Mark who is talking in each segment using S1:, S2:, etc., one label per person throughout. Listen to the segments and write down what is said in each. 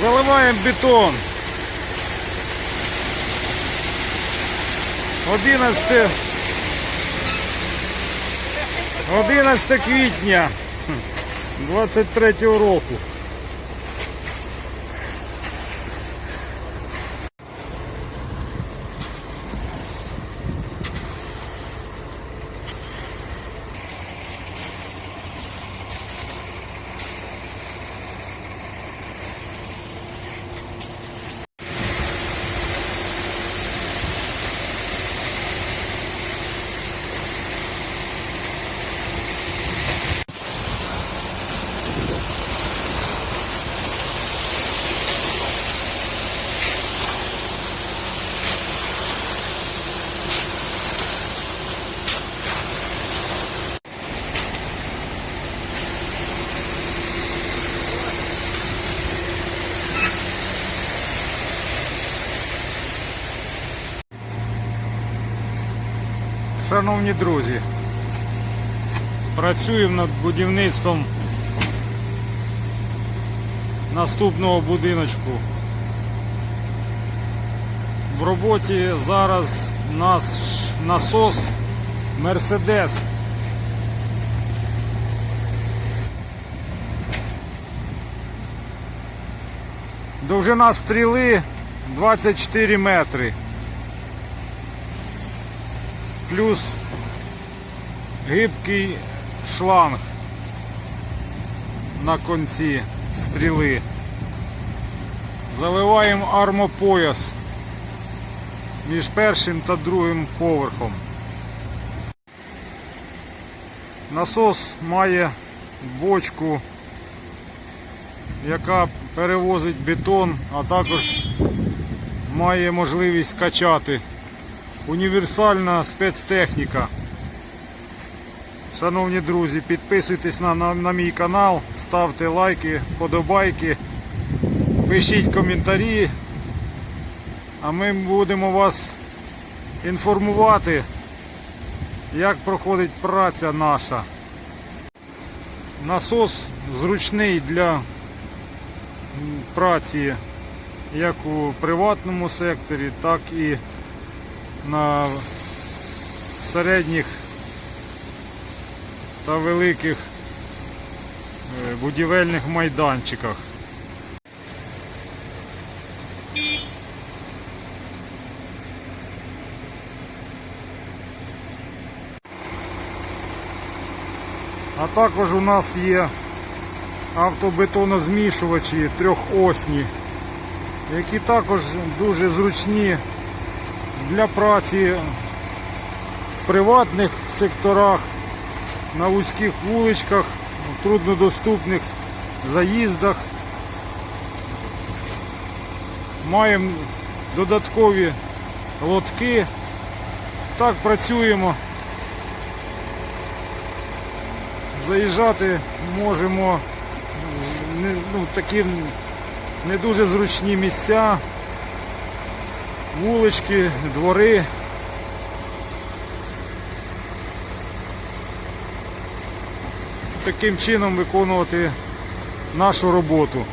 S1: Заливаємо бетон. 11 11 квітня 23 року. Шановні друзі, працюємо над будівництвом наступного будиночку. В роботі зараз наш насос Мерседес. Довжина стріли 24 метри. Плюс гибкий шланг на конці стріли. Заливаємо армопояс між першим та другим поверхом. Насос має бочку, яка перевозить бетон, а також має можливість качати. Універсальна спецтехніка. Шановні друзі, підписуйтесь на, на, на мій канал, ставте лайки, подобайки, пишіть коментарі, а ми будемо вас інформувати, як проходить праця наша. Насос зручний для праці як у приватному секторі, так і на середніх та великих е, будівельних майданчиках. А також у нас є автобетонозмішувачі трьохосні, які також дуже зручні для праці в приватних секторах, на вузьких вуличках, в труднодоступних заїздах. Маємо додаткові лотки. Так працюємо. Заїжджати можемо в ну, такі не дуже зручні місця вулички, двори. Таким чином виконувати нашу роботу.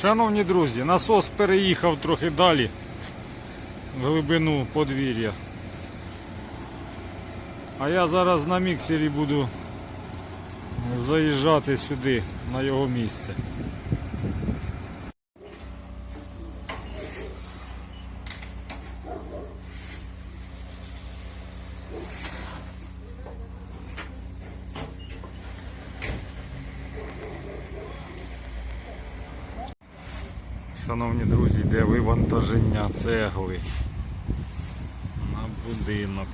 S1: Шановні друзі, насос переїхав трохи далі в глибину подвір'я. А я зараз на міксері буду заїжджати сюди, на його місце. Шановні друзі, йде вивантаження цегли на будинок.